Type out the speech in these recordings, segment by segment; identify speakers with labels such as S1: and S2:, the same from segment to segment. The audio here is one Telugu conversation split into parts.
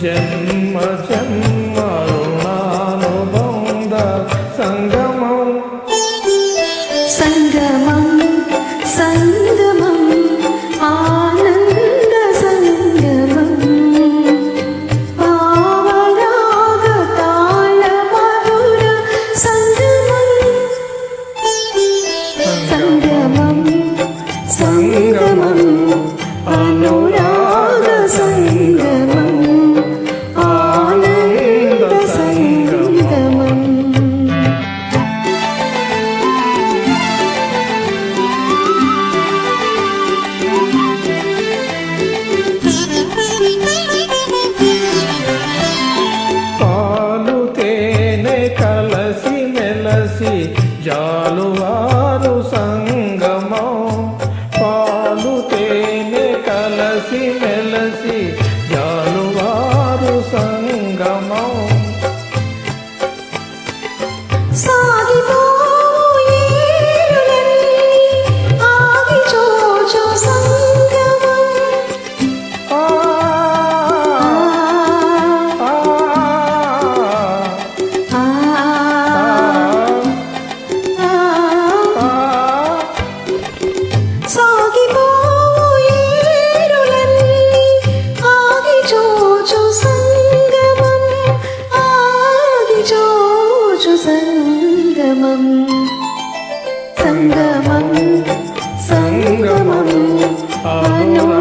S1: Virgin. സംഗമം. സംഗമം സംഗമം. അനു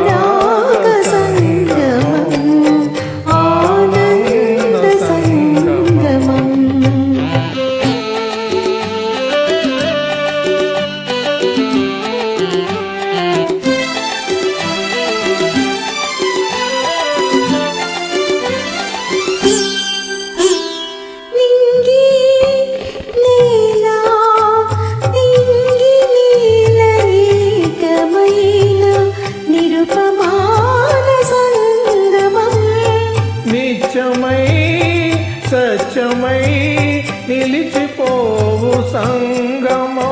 S2: నిత్యమై సత్యమై నిలిచిపోవు సంగమో.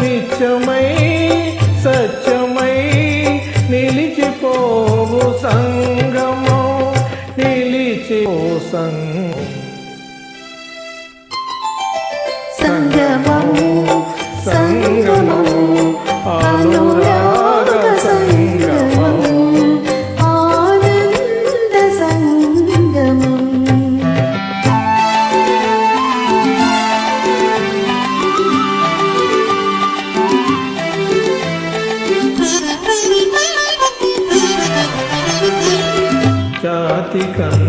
S2: నిత్యమై సత్యమై నిలిచిపోవు సంగమో. నిలిచిపో సంగ Pratikam.